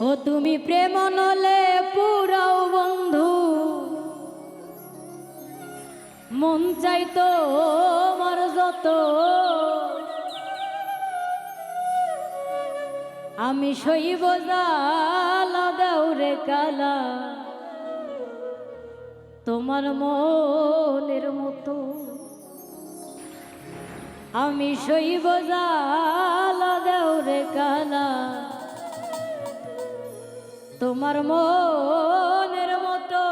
ও তুমি প্রেম নলে পুরাও বন্ধু। মন চাইতো আমার যত। আমি শৈব জালা দাউরে কালা। তোমার মনের মতো। আমি শৈব জালা দেউরে কালা। তোমার মনের মতো।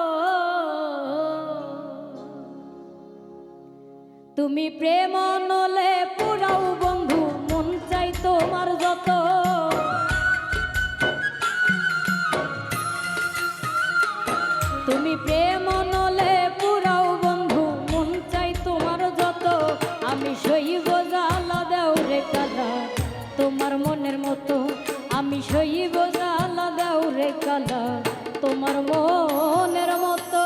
তুমি প্রেম নলে পুরাও বন্ধু, মন চাই তোমার যত। তুমি প্রেম নলে পুরাও বন্ধু, মন চাই তোমার যত। আমি সইব জালা দেও রে কালা তোমার মনের মতো। আমি সইব দাও রে কালা। তোমার মনের মতো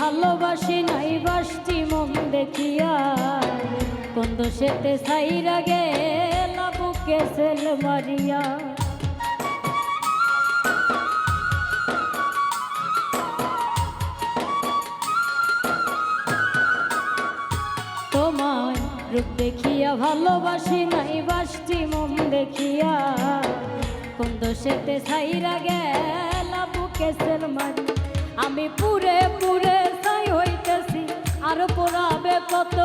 ভালোবাসি নাই বাসটি মন দেখিয়া। কোন দোষেতে সাইরা গেলা, বুকে সেল মারিয়া। তোমায় রূপ দেখিয়া ভালোবাসি নাই বাসটি মন দেখিয়া। কোন দোষেতে সাইরা গেলা, বুকে সেল মারি আমি পুরে পুরে সাই হইতেছি, আর পোড়াবে কত?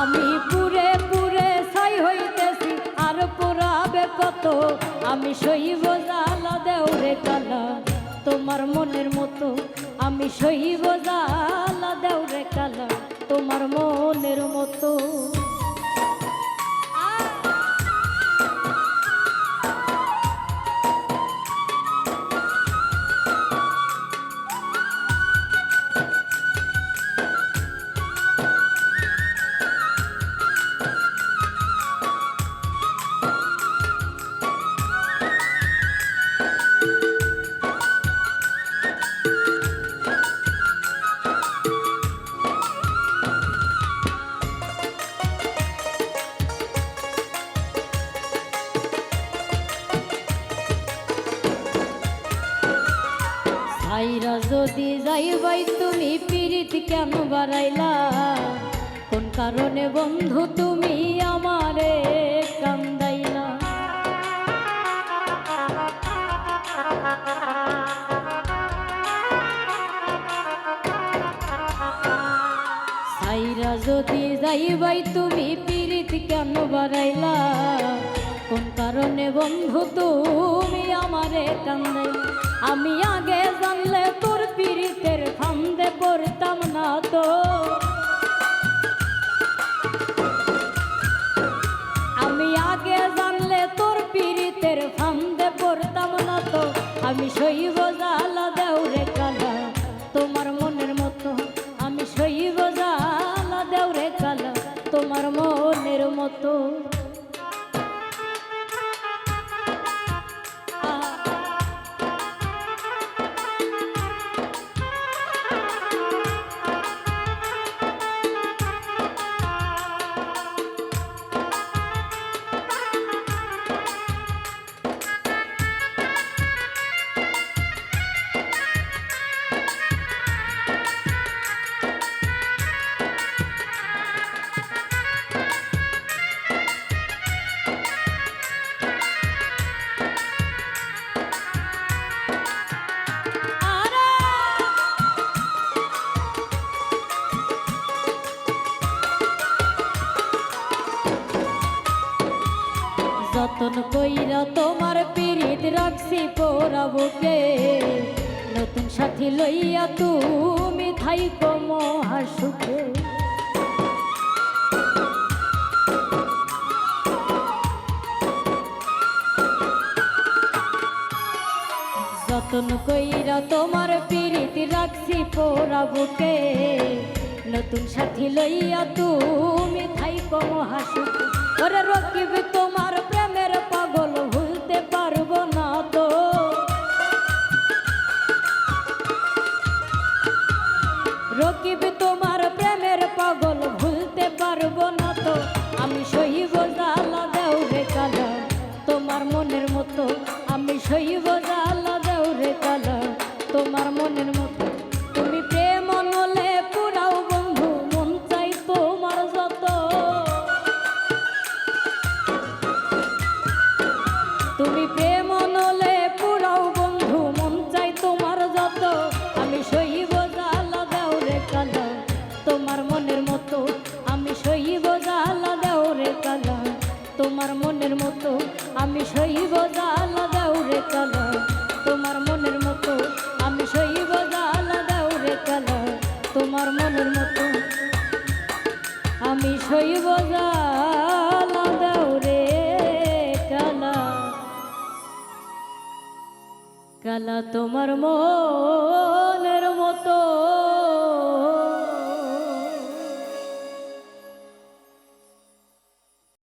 আমি পুরে পুরে সাই হইতেছি, আর পোড়াবে কত? আমি সইব জালা দেওরে কালা, তোমার মনের মতো। আমি সইব জালা দেউরে কালা, তোমার মনের মতো। যদি যাইবাই তুমি পীড়িত কেন বাড়াইলা? কোন কারণে বন্ধু তুমি আমারে কান্দাইলা? সাইরা যদি যাইবাই তুমি পীড়িত কেন বাড়াইলা? কোন কারণে বন্ধু তুমি আমারে কান্দাইলা? আমি আগে জানলে তোর পীড়িতের ফান্দে পড়তাম না তো। যতন কইরা তোমার পিরিত রাখছি পোড়াবুকে নতুন সাথী লইয়া তুমি থাইকো মহাসুখে যতন কইরা তোমার পিরিত রাখছি পোড়াবুকে নতুন সাথী লইয়া তুমি থাইকো মহাসুখে ওরে রকিব তোমার রকিব, তোমার প্রেমের পাগল, ভুলতে পারব না তো। আমি সহিব জালা দেও রে কালা তোমার মনের মতো। আমি সহিব জালা সইব জালা দাও রে কালা। তোমার মনের মতো আমি কালা। কালা তোমার মনের মতো